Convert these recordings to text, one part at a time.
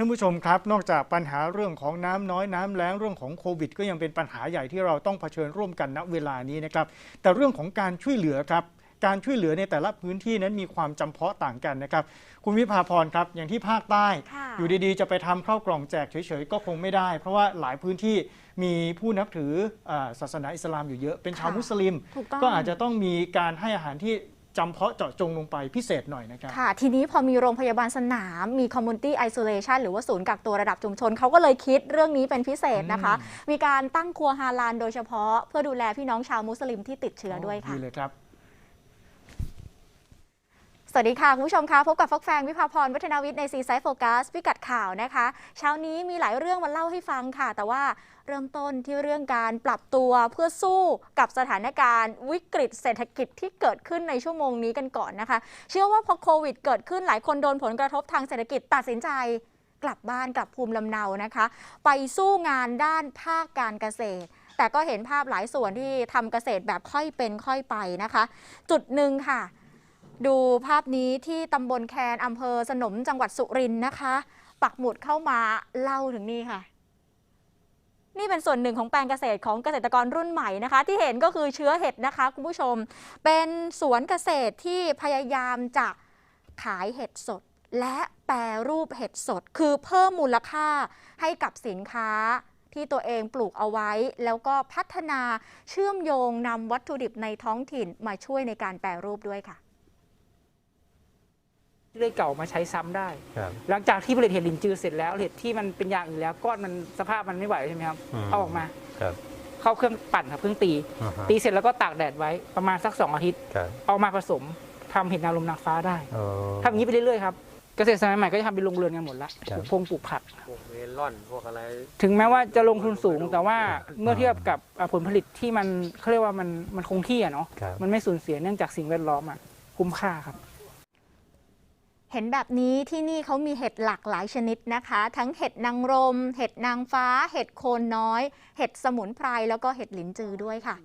ท่านผู้ชมครับ นอกจากปัญหาเรื่องของน้ำน้อยน้ำแล้งเรื่องของโควิด ก็ยังเป็นปัญหาใหญ่ที่เราต้องเผชิญร่วมกันณเวลานี้นะครับ แต่เรื่องของการช่วยเหลือครับการช่วยเหลือในแต่ละพื้นที่นั้นมีความจำเพาะต่างกันนะครับ คุณวิภาพรครับ อย่างที่ภาคใต้ค่ะอยู่ดีๆ จะไปทำข้าวกล่องแจกเฉยๆ ก็คงไม่ได้ เพราะว่าหลายพื้นที่มีผู้นับถืออาศาสนาอิสลามอยู่เยอะ เป็นชาวค่ะมุสลิมถูกต้องก็อาจจะต้องมีการให้อาหารที่ จำเพาะเจาะจงลงไปพิเศษหน่อยนะครับค่ะ ทีนี้พอมีโรงพยาบาลสนาม มี community isolation หรือว่าศูนย์กักตัวระดับชุมชน เขาก็เลยคิดเรื่องนี้เป็นพิเศษนะคะอืมมีการตั้งครัวฮาลาลโดยเฉพาะ เพื่อดูแลพี่น้องชาวมุสลิมที่ติดเชื้อด้วยค่ะ ดีเลยครับ สวัสดีค่ะ คุณผู้ชมคะพบกับฟอกแฟง วิภาพรวัฒนาวิทย์ในซีไซด์โฟกัสพิกัดข่าวนะคะ เช้านี้มีหลายเรื่องมาเล่าให้ฟังค่ะ แต่ว่าเริ่มต้นที่เรื่องการปรับตัวเพื่อสู้กับสถานการณ์วิกฤตเศรษฐกิจที่เกิดขึ้นในชั่วโมงนี้กันก่อนนะคะ เชื่อว่าพอโควิดเกิดขึ้นหลายคนโดนผลกระทบทางเศรษฐกิจตัดสินใจกลับบ้านกลับภูมิลำเนานะคะ ไปสู้งานด้านภาคการเกษตรแต่ก็เห็นภาพหลายส่วนที่ทำเกษตรแบบค่อยเป็นค่อยไปนะคะ จุดหนึ่งค่ะ ดูภาพนี้ที่ตำบลแคนอำเภอสนมจังหวัดสุรินทร์นะคะ ปักหมุดเข้ามาเล่าถึงนี่ค่ะ นี่เป็นส่วนหนึ่งของแปลงเกษตรของเกษตรกรรุ่นใหม่นะคะ ที่เห็นก็คือเชื้อเห็ดนะคะ คุณผู้ชม เป็นสวนเกษตรที่พยายามจะขายเห็ดสด และแปรรูปเห็ดสด คือเพิ่มมูลค่าให้กับสินค้าที่ตัวเองปลูกเอาไว้ แล้วก็พัฒนาเชื่อมโยงนำวัตถุดิบในท้องถิ่นมาช่วยในการแปรรูปด้วยค่ะ เลื่อยเก่ามาใช้ซ้ำได้ครับหลังจากที่ผลิตเห็ดลินจือเสร็จแล้วเห็ดที่มันเป็นอย่างอื่นแล้วก้อนมันสภาพมันไม่ไหวใช่ไหมครับอืมเอาออกมาครับเข้าเครื่องปั่นครับเครื่องตีอ่าฮะตีเสร็จแล้วก็ตากแดดไว้ประมาณสักสองอาทิตย์ครับเอามาผสมทำเห็ดนางลมนางฟ้าได้โอ้ทำอย่างนี้ไปเรื่อยๆครับเกษตรสมัยใหม่ก็จะทำเป็นโรงเรือนกันหมดละครัปบลูกพงปลูกผักพวกเมลอนพวกอะไร ถึงแม้ว่าจะลงทุนสูงแต่ว่าเมื่อเทียบกับอ่าผลผลิตที่มันเขาเรียกว่ามันมันคงที่อะเนาะครับมันไม่สูญเสียเนื่องจากสิ่งแวดล้อมอะคุ้มค่าครับ เห็นแบบนี้ที่นี่เขามีเห็ดหลากหลายชนิดนะคะ ทั้งเห็ดนางรม เห็ดนางฟ้า เห็ดโคนน้อย เห็ดสมุนไพรแล้วก็เห็ดหลินจือด้วยค่ะ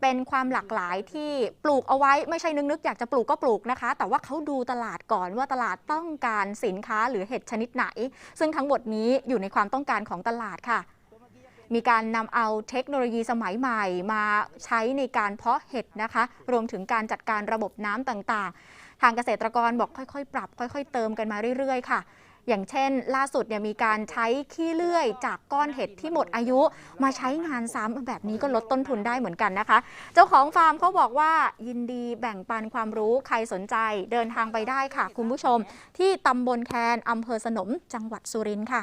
เป็นความหลากหลายที่ปลูกเอาไว้ไม่ใช่นึกๆอยากจะปลูกก็ปลูกนะคะ แต่ว่าเขาดูตลาดก่อนว่าตลาดต้องการสินค้าหรือเห็ดชนิดไหน ซึ่งทั้งหมดนี้อยู่ในความต้องการของตลาดค่ะ มีการนำเอาเทคโนโลยีสมัยใหม่มาใช้ในการเพาะเห็ดนะคะ รวมถึงการจัดการระบบน้ำต่างๆ ทางเกษตรกรบอกค่อยๆ ปรับ ค่อย ๆ เติมกันมาเรื่อยๆ ค่ะอย่างเช่น ล่าสุดเนี่ยมีการใช้ขี้เลื่อยจากก้อนเห็ดที่หมดอายุ มาใช้งานซ้ำแบบนี้ก็ลดต้นทุนได้เหมือนกันนะคะ เจ้าของฟาร์มเขาบอกว่ายินดีแบ่งปันความรู้ใครสนใจเดินทางไปได้ค่ะ คุณผู้ชม ที่ตำบลแคนอำเภอสนมจังหวัดสุรินทร์ค่ะ